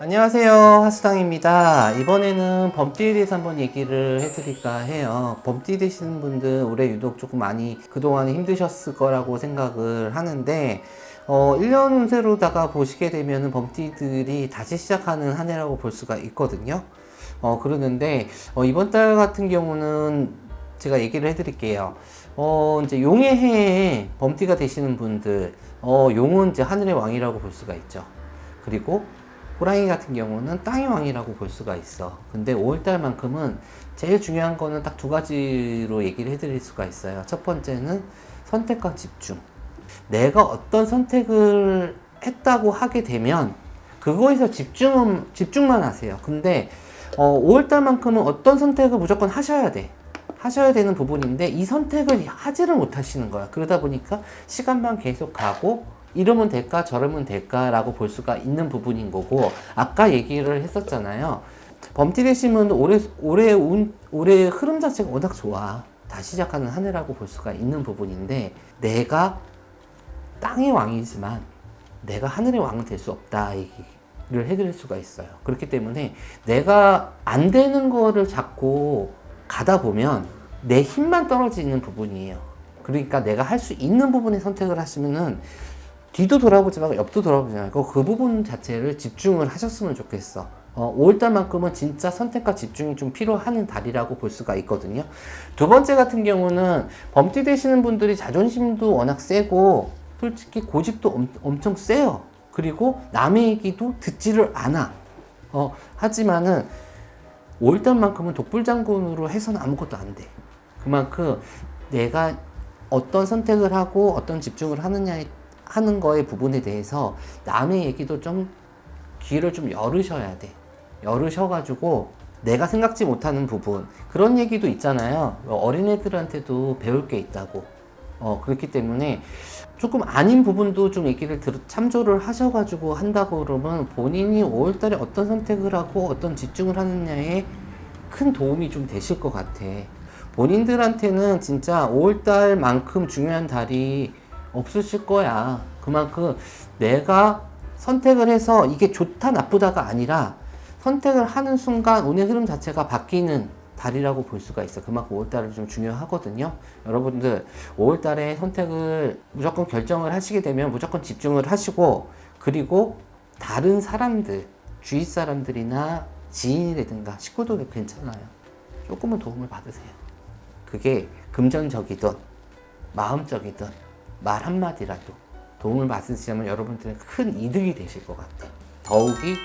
안녕하세요. 하수당입니다. 이번에는 범띠에 대해서 한번 얘기를 해드릴까 해요. 범띠 되시는 분들 올해 유독 조금 많이 그동안 힘드셨을 거라고 생각을 하는데 어, 1년 운세로다가 보시게 되면 범띠들이 다시 시작하는 한 해라고 볼 수가 있거든요. 어, 그러는데 어, 이번 달 같은 경우는 제가 얘기를 해드릴게요. 어, 이제 용의 해에 범띠가 되시는 분들 어, 용은 이제 하늘의 왕이라고 볼 수가 있죠. 그리고 호랑이 같은 경우는 땅의 왕이라고 볼 수가 있어. 근데 5월달만큼은 제일 중요한 거는 딱 두 가지로 얘기를 해드릴 수가 있어요. 첫 번째는 선택과 집중. 내가 어떤 선택을 했다고 하게 되면 그거에서 집중 집중만 하세요. 근데 어, 5월달만큼은 어떤 선택을 무조건 하셔야 돼. 하셔야 되는 부분인데 이 선택을 하지를 못하시는 거야. 그러다 보니까 시간만 계속 가고 이러면 될까 저러면 될까라고 볼 수가 있는 부분인 거고 아까 얘기를 했었잖아요. 되시면 올해 올해 운 올해 흐름 자체가 워낙 좋아. 다시 시작하는 한 해라고 볼 수가 있는 부분인데 내가 땅의 왕이지만 내가 하늘의 왕은 될 수 없다 얘기를 해드릴 수가 있어요. 그렇기 때문에 내가 안 되는 거를 자꾸 가다 보면 내 힘만 떨어지는 부분이에요. 그러니까 내가 할 수 있는 부분에 선택을 하시면은 뒤도 돌아보지 말고 옆도 돌아보지 말고 그 부분 자체를 집중을 하셨으면 좋겠어. 어, 5월달만큼은 진짜 선택과 집중이 좀 필요한 달이라고 볼 수가 있거든요. 두 번째 같은 경우는 범띠 되시는 분들이 자존심도 워낙 세고 솔직히 고집도 엄, 엄청 세요. 그리고 남의 얘기도 듣지를 않아. 어, 하지만은 5월달만큼은 독불장군으로 해서는 아무것도 안 돼. 그만큼 내가 어떤 선택을 하고 어떤 집중을 하느냐에 하는 거의 부분에 대해서 남의 얘기도 좀 귀를 좀 열으셔야 돼. 열으셔가지고 내가 생각지 못하는 부분 그런 얘기도 있잖아요. 어린애들한테도 배울 게 있다고. 어 그렇기 때문에 조금 아닌 부분도 좀 얘기를 들, 참조를 하셔가지고 한다고 그러면 본인이 5월달에 어떤 선택을 하고 어떤 집중을 하느냐에 큰 도움이 좀 되실 것 같아. 본인들한테는 진짜 5월달만큼 중요한 달이 없으실 거야. 그만큼 내가 선택을 해서 이게 좋다 나쁘다가 아니라 선택을 하는 순간 운의 흐름 자체가 바뀌는 달이라고 볼 수가 있어. 그만큼 5월달이 좀 중요하거든요. 여러분들 5월달에 선택을 무조건 결정을 하시게 되면 무조건 집중을 하시고 그리고 다른 사람들 주위 사람들이나 지인이라든가 식구들도 괜찮아요. 조금은 도움을 받으세요. 그게 금전적이든 마음적이든 말 한마디라도 도움을 받으시면 여러분들은 큰 이득이 되실 것 같아요. 더욱이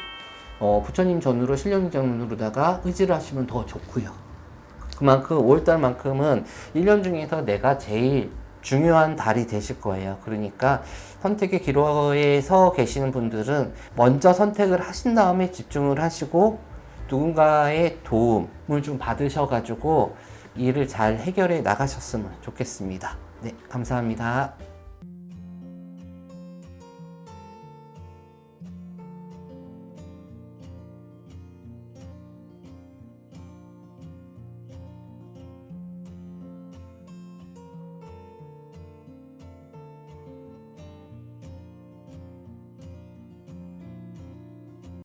어, 부처님 전으로 신령 전으로다가 의지를 하시면 더 좋고요. 그만큼 5월달만큼은 1년 중에서 내가 제일 중요한 달이 되실 거예요. 그러니까 선택의 기로에 서 계시는 분들은 먼저 선택을 하신 다음에 집중을 하시고 누군가의 도움을 좀 받으셔가지고 일을 잘 해결해 나가셨으면 좋겠습니다. 네, 감사합니다.